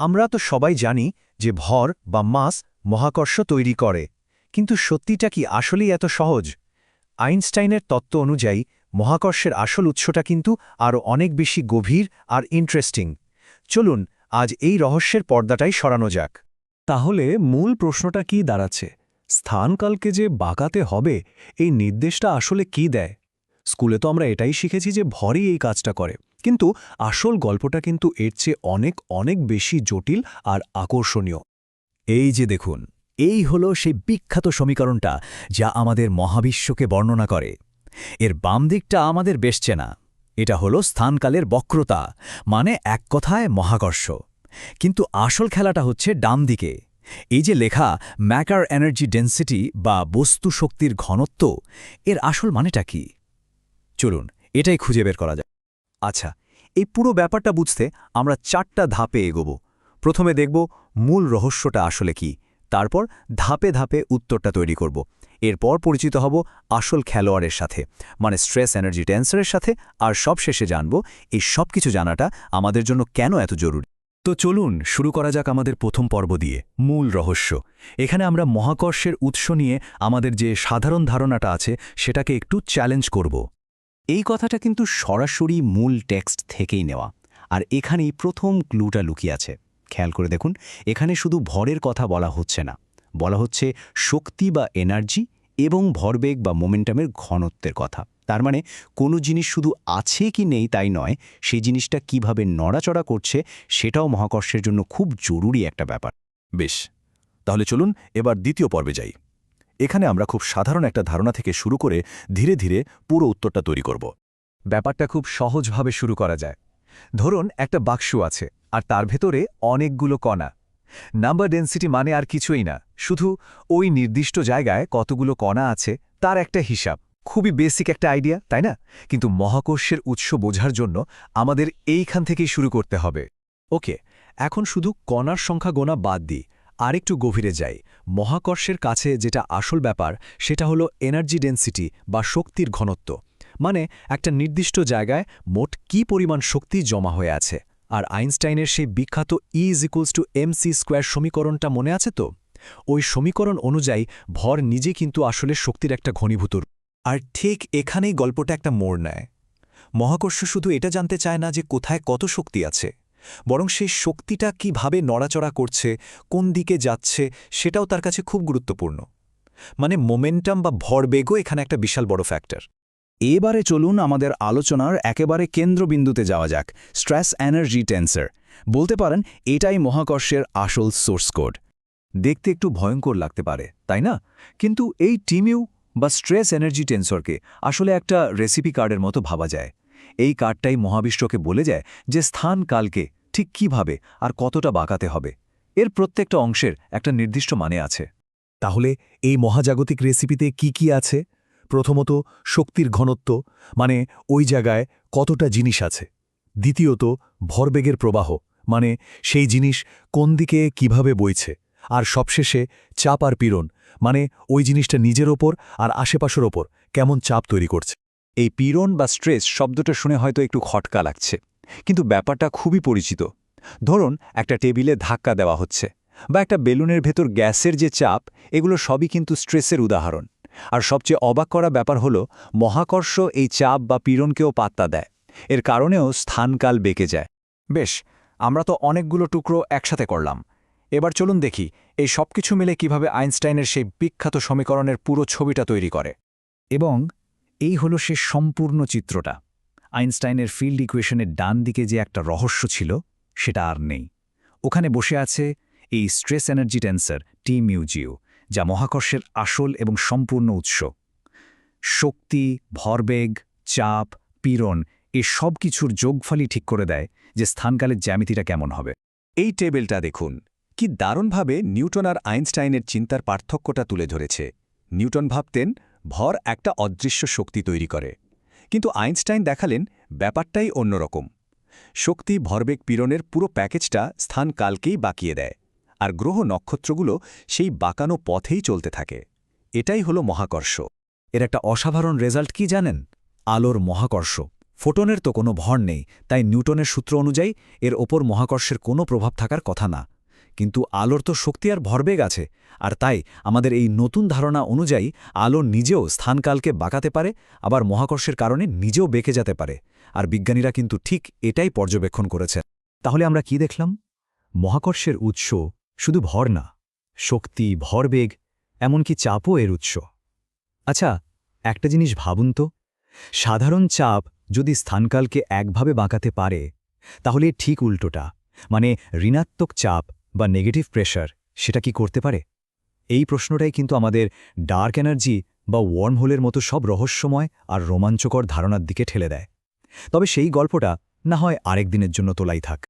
আমরা তো সবাই জানি যে ভর বা মাস মহাকর্ষ তৈরি করে, কিন্তু সত্যিটা কি আসলেই এত সহজ? আইনস্টাইনের তত্ত্ব অনুযায়ী, মহাকর্ষের আসল উৎসটা কিন্তু আরও অনেক বেশি গভীর আর ইন্টারেস্টিং। চলুন, আজ এই রহস্যের পর্দাটাই সরানো যাক। তাহলে মূল প্রশ্নটা কি দাঁড়াচ্ছে? স্থানকালকে যে বাঁকাতে হবে, এই নির্দেশটা আসলে কি দেয়? স্কুলে তো আমরা এটাই শিখেছি যে ভরই এই কাজটা করে। কিন্তু আসল গল্পটা কিন্তু এর চেয়ে অনেক অনেক বেশি জটিল আর আকর্ষণীয়। এই যে দেখুন, এই হল সেই বিখ্যাত সমীকরণটা যা আমাদের মহাবিশ্বকে বর্ণনা করে। এর বাম দিকটা আমাদের বেশ চেনা এটা হলো স্থানকালের বক্রতা মানে এক কথায় মহাকর্ষ। কিন্তু আসল খেলাটা হচ্ছে ডাম দিকে। এই যে লেখা, ম্যাকার এনার্জি ডেন্সিটি বা বস্তু শক্তির ঘনত্ব এর আসল মানেটা কি? চলুন, এটাই খুঁজে বের করা যায় আচ্ছা এই পুরো ব্যাপারটা বুঝতে আমরা চারটা ধাপে এগোব। প্রথমে দেখব মূল রহস্যটা আসলে কি, তারপর ধাপে ধাপে উত্তরটা তৈরি করব। এরপর পরিচিত হব আসল খেলোয়াড়ের সাথে মানে স্ট্রেস এনার্জি টেন্সারের সাথে, আর সব শেষে জানব এই সব কিছু জানাটা আমাদের জন্য কেন এত জরুরি। তো চলুন শুরু করা যাক আমাদের প্রথম পর্ব দিয়ে, মূল রহস্য। এখানে আমরা মহাকর্ষের উৎস নিয়ে আমাদের যে সাধারণ ধারণাটা আছে, সেটাকে একটু চ্যালেঞ্জ করব। এই কথাটা কিন্তু সরাসরি মূল টেক্সট থেকেই নেওয়া। আর এখানেই প্রথম ক্লুটা লুকিয়ে আছে। খেয়াল করে দেখুন, এখানে শুধু ভরের কথা বলা হচ্ছে না। বলা হচ্ছে শক্তি বা এনার্জি এবং ভরবেগ বা মোমেন্টামের ঘনত্বের কথা। তার মানে কোনো জিনিস শুধু আছে কি নেই তাই নয়, সেই জিনিসটা কীভাবে নড়াচড়া করছে সেটাও মহাকর্ষের জন্য খুব জরুরি একটা ব্যাপার। বেশ, তাহলে চলুন এবার দ্বিতীয় পর্বে যাই। এখানে আমরা খুব সাধারণ একটা ধারণা থেকে শুরু করে ধীরে ধীরে পুরো উত্তরটা তৈরি করব। ব্যাপারটা খুব সহজভাবে শুরু করা যায়। ধরুন, একটা বাক্স আছে, আর তার ভেতরে অনেকগুলো কণা। নাম্বার ডেন্সিটি মানে আর কিছুই না, শুধু ওই নির্দিষ্ট জায়গায় কতগুলো কণা আছে, তার একটা হিসাব। খুবই বেসিক একটা আইডিয়া, তাই না? কিন্তু মহাকর্ষের উৎস বোঝার জন্য আমাদের এইখান থেকেই শুরু করতে হবে। ওকে, এখন শুধু কণার সংখ্যা গোনা বাদ দিই। আরেকটু গভীরে যাই। মহাকর্ষের কাছে যেটা আসল ব্যাপার, সেটা হলো এনার্জি ডেন্সিটি বা শক্তির ঘনত্ব। মানে একটা নির্দিষ্ট জায়গায় মোট কি পরিমাণ শক্তি জমা হয়ে আছে। আর আইনস্টাইনের সেই বিখ্যাত E is equals to M C square সমীকরণটা মনে আছে তো? ওই সমীকরণ অনুযায়ী ভর নিজে কিন্তু আসলে শক্তির একটা ঘনীভূত রূপ। আর ঠিক এখানেই গল্পটা একটা মোড় নেয়। মহাকর্ষ শুধু এটা জানতে চায় না যে কোথায় কত শক্তি আছে। বরং সেই শক্তিটা কীভাবে নড়াচড়া করছে, কোন দিকে যাচ্ছে, সেটাও তার কাছে খুব গুরুত্বপূর্ণ। মানে মোমেন্টাম বা ভরবেগও এখানে একটা বিশাল বড় ফ্যাক্টর। এবারে চলুন আমাদের আলোচনার একেবারে কেন্দ্রবিন্দুতে যাওয়া যাক স্ট্রেস এনার্জি টেন্সার। বলতে পারেন, এটাই মহাকর্ষের আসল সোর্স কোড। দেখতে একটু ভয়ঙ্কর লাগতে পারে, তাই না? কিন্তু এই টিমিউ বা স্ট্রেস এনার্জি টেন্সরকে আসলে একটা রেসিপি কার্ডের মতো ভাবা যায়। এই কার্ডটাই মহাবিশ্বকে বলে যায় যে স্থান কালকে ঠিক কীভাবে আর কতটা বাঁকাতে হবে? এর প্রত্যেকটা অংশের একটা নির্দিষ্ট মানে আছে। তাহলে এই মহাজাগতিক রেসিপিতে কি কি আছে? প্রথমত, শক্তির ঘনত্ব মানে ওই জায়গায় কতটা জিনিস আছে। দ্বিতীয়ত, ভরবেগের প্রবাহ মানে সেই জিনিস কোন দিকে কীভাবে বইছে। আর সবশেষে, চাপ আর পীড়ন মানে ওই জিনিসটা নিজের ওপর আর আশেপাশের ওপর কেমন চাপ তৈরি করছে। এই পীড়ন বা স্ট্রেস শব্দটা শুনে হয়তো একটু খটকা লাগছে। কিন্তু ব্যাপারটা খুবই পরিচিত। ধরুন, একটা টেবিলে ধাক্কা দেওয়া হচ্ছে বা একটা বেলুনের ভেতর গ্যাসের যে চাপ, এগুলো সবই কিন্তু স্ট্রেসের উদাহরণ। আর সবচেয়ে অবাক করা ব্যাপার হলো, মহাকর্ষ এই চাপ বা পীড়নকেও পাত্তা দেয়। এর কারণেও স্থানকাল বেঁকে যায়। বেশ, আমরা তো অনেকগুলো টুকরো একসাথে করলাম। এবার চলুন দেখি, এই সব কিছু মিলে কীভাবে আইনস্টাইনের সেই বিখ্যাত সমীকরণের পুরো ছবিটা তৈরি করে। এবং এই হলো সে সম্পূর্ণ চিত্রটা। আইনস্টাইনের ফিল্ড ইকুয়েশনের ডান দিকে যে একটা রহস্য ছিল, সেটা আর নেই। ওখানে বসে আছে এই স্ট্রেস এনার্জি টেন্সার টি মিউজিও, যা মহাকর্ষের আসল এবং সম্পূর্ণ উৎস। শক্তি, ভরবেগ, চাপ, পীড়ন, এ সব কিছুর যোগফলই ঠিক করে দেয় যে স্থানকালের জ্যামিতিটা কেমন হবে। এই টেবিলটা দেখুন। কি দারুণভাবে নিউটন আর আইনস্টাইনের চিন্তার পার্থক্যটা তুলে ধরেছে। নিউটন ভাবতেন, ভর একটা অদৃশ্য শক্তি তৈরি করে। কিন্তু আইনস্টাইন দেখালেন ব্যাপারটাই অন্যরকম। শক্তি ভরবেগ পীড়নের পুরো প্যাকেজটা স্থান কালকেই বাকিয়ে দেয়, আর গ্রহ নক্ষত্রগুলো সেই বাঁকানো পথেই চলতে থাকে। এটাই হলো মহাকর্ষ। এর একটা অসাধারণ রেজাল্ট কি জানেন? আলোর মহাকর্ষ। ফোটনের তো কোনো ভর নেই, তাই নিউটনের সূত্র অনুযায়ী এর ওপর মহাকর্ষের কোনো প্রভাব থাকার কথা না। কিন্তু আলোর তো শক্তি আর ভরবেগ আছে, আর তাই আমাদের এই নতুন ধারণা অনুযায়ী আলো নিজেও স্থানকালকে বাঁকাতে পারে, আবার মহাকর্ষের কারণে নিজেও বেঁকে যেতে পারে। আর বিজ্ঞানীরা কিন্তু ঠিক এটাই পর্যবেক্ষণ করেছে তাহলে আমরা কি দেখলাম? মহাকর্ষের উৎস শুধু ভর না, শক্তি, ভরবেগ, এমনকি চাপও এর উৎস। আচ্ছা একটা জিনিস ভাবুন তো, সাধারণ চাপ যদি স্থানকালকে একভাবে বাঁকাতে পারে, তাহলে ঠিক উল্টোটা মানে ঋণাত্মক চাপ বা নেগেটিভ প্রেশার সেটা কি করতে পারে? এই প্রশ্নটাই কিন্তু আমাদের ডার্ক এনার্জি বা ওয়ার্ম হোলের মতো সব রহস্যময় আর রোমাঞ্চকর ধারণার দিকে ঠেলে দেয়। তবে সেই গল্পটা না হয় আরেক দিনের জন্য তোলাই থাক।